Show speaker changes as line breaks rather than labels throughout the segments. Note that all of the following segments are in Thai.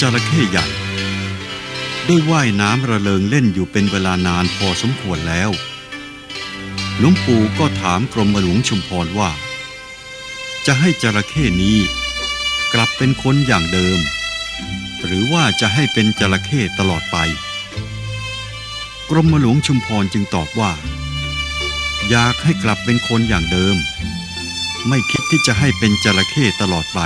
จระเข้ใหญ่ ได้ว่ายน้ำระเริงเล่นอยู่เป็นเวลานานพอสมควรแล้วหลวงปู่ก็ถามกรมหลวงชุมพรว่า จะให้จระเข้นี้กลับเป็นคนอย่างเดิม หรือว่าจะให้เป็นจระเข้ตลอดไป กรมหลวงชุมพรจึงตอบว่า อยากให้กลับเป็นคนอย่างเดิม ไม่คิดที่จะให้เป็นจระเข้ตลอดไป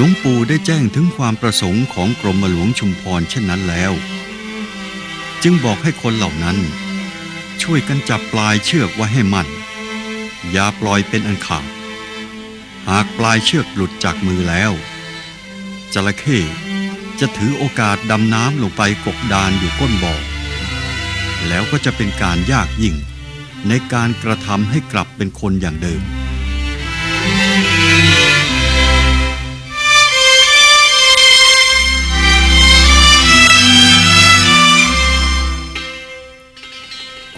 หลวงปู่ได้แจ้งถึงความประสงค์ของกรมหลวงชุมพรเช่นนั้นแล้ว จึงบอกให้คนเหล่านั้น ช่วยกันจับปลายเชือกไว้ให้มั่นอย่าปล่อยเป็นอันขาดหากปลายเชือกหลุดจากมือแล้ว จระเข้จะถือโอกาสดำน้ำลงไปกบดานอยู่ก้นบ่อ แล้วก็จะเป็นการยากยิ่ง ในการกระทำให้กลับเป็นคนอย่างเดิม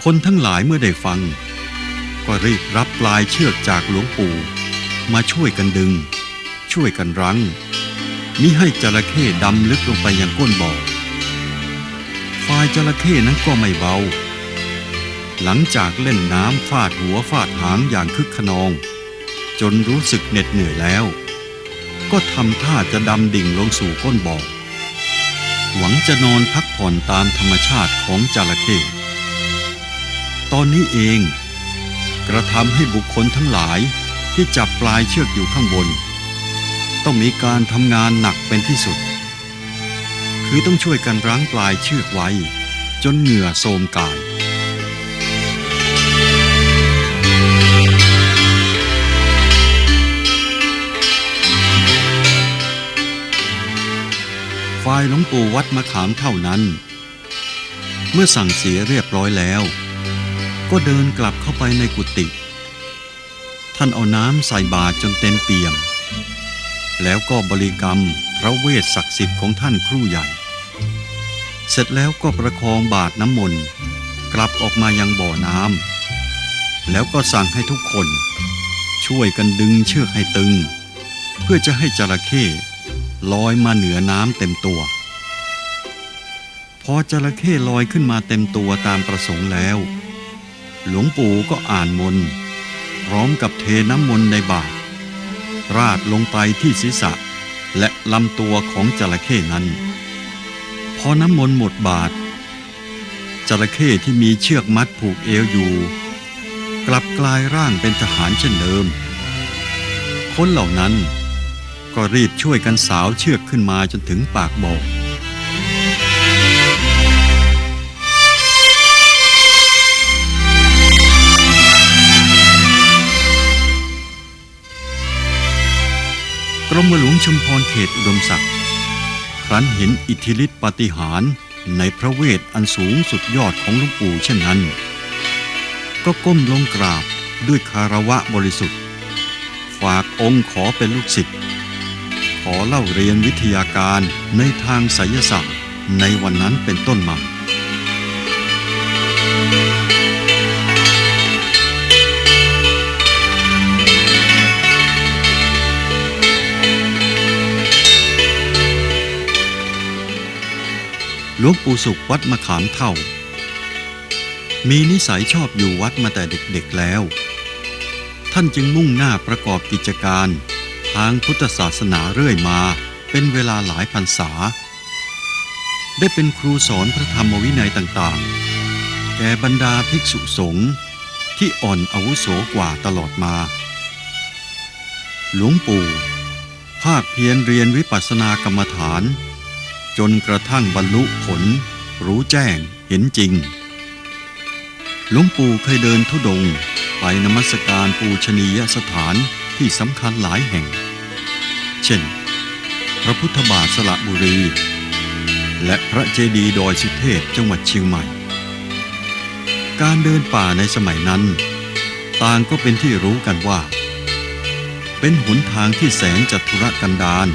คนทั้งหลายเมื่อได้ฟัง ก็รีบรับปลายเชือกจากหลวงปู่ มาช่วยกันดึง ช่วยกันรั้งมิให้จระเข้ดำลึกลงไปยังก้นบ่อฝ่ายจระเข้นั้นก็ไม่เบา หลังจากเล่นน้ำฟาดหัวฟาดหางอย่างคึกขนอง จนรู้สึกเหน็ดเหนื่อยแล้ว ก็ทำท่าจะดำดิ่งลงสู่ก้นบ่อหวังจะนอนพักผ่อนตามธรรมชาติของจระเข้ ตอนนี้เอง กระทำให้บุคคลทั้งหลายที่จับปลายเชือกอยู่ข้างบน ต้องมีการทำงานหนักเป็นที่สุด คือต้องช่วยกันรั้งปลายเชือกไว้ จนเหงื่อโทรมกายฝ่ายหลวงปู่วัดมะขามเท่านั้น เมื่อสั่งเสียเรียบร้อยแล้ว ก็เดินกลับเข้าไปในกุฏิท่านเอาน้ำใส่บาตรจนเต็มเปี่ยม แล้วก็บริกรรมพระเวทศักดิ์สิทธิ์ของท่านครู่ใหญ่ เสร็จแล้วก็ประคองบาตรน้ำมนต์กลับออกมายังบ่อน้ำแล้วก็สั่งให้ทุกคน ช่วยกันดึงเชือกให้ตึง เพื่อจะให้จระเข้ลอยมาเหนือน้ำเต็มตัว พอจระเข้ลอยขึ้นมาเต็มตัวตามประสงค์แล้ว หลวงปู่ก็อ่านมนต์พร้อมกับเทน้ำมนต์ในบาตรราดลงไปที่ศีรษะและลำตัวของจระเข้นั้น พอน้ำมนต์หมดบาตรจระเข้ที่มีเชือกมัดผูกเอวอยู่ กลับกลายร่างเป็นทหารเช่นเดิม คนเหล่านั้นก็รีบช่วยกันสาวเชือกขึ้นมาจนถึงปากบ่อ กรมหลวงชุมพรเขตอุดมศักดิ์ครั้นเห็นอิทธิฤทธิปาฏิหาริย์ในพระเวทอันสูงสุดยอดของหลวงปู่เช่นนั้น ก็ก้มลงกราบด้วยคารวะบริสุทธิ์ ฝากองค์ขอเป็นลูกศิษย์ขอเล่าเรียนวิทยาการในทางไสยศาสตร์ในวันนั้นเป็นต้นมา หลวงปู่สุขวัดมะขามเท่า มีนิสัยชอบอยู่วัดมาแต่เด็กๆแล้ว ท่านจึงมุ่งหน้าประกอบกิจการ ทางพุทธศาสนาเรื่อยมาเป็นเวลาหลายพรรษา ได้เป็นครูสอนพระธรรมวินัยต่างๆ แก่บรรดาภิกษุสงฆ์ที่อ่อนอาวุโสกว่าตลอดมา หลวงปู่ ภาคเพียรเรียนวิปัสสนากรรมฐาน จนกระทั่งบรรลุผล รู้แจ้งเห็นจริง หลวงปู่เคยเดินทุดง ไปนมัสการปูชนียสถานที่สำคัญหลายแห่ง เช่น พระพุทธบาทสระบุรี และพระเจดีย์ดอยสุเทพจังหวัดเชียงใหม่ การเดินป่าในสมัยนั้น ต่างก็เป็นที่รู้กันว่า เป็นหนทางที่แสนจัตุรกันดาร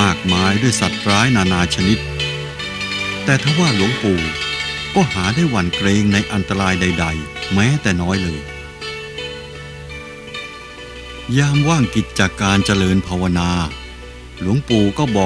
มากมายด้วยสัตว์ร้ายนานาชนิด แต่ทว่าหลวงปู่ก็หาได้หวั่นเกรงในอันตรายใด ๆ แม้แต่น้อยเลย ยามว่างกิจจากการเจริญภาวนา หลวงปู่ก็บอก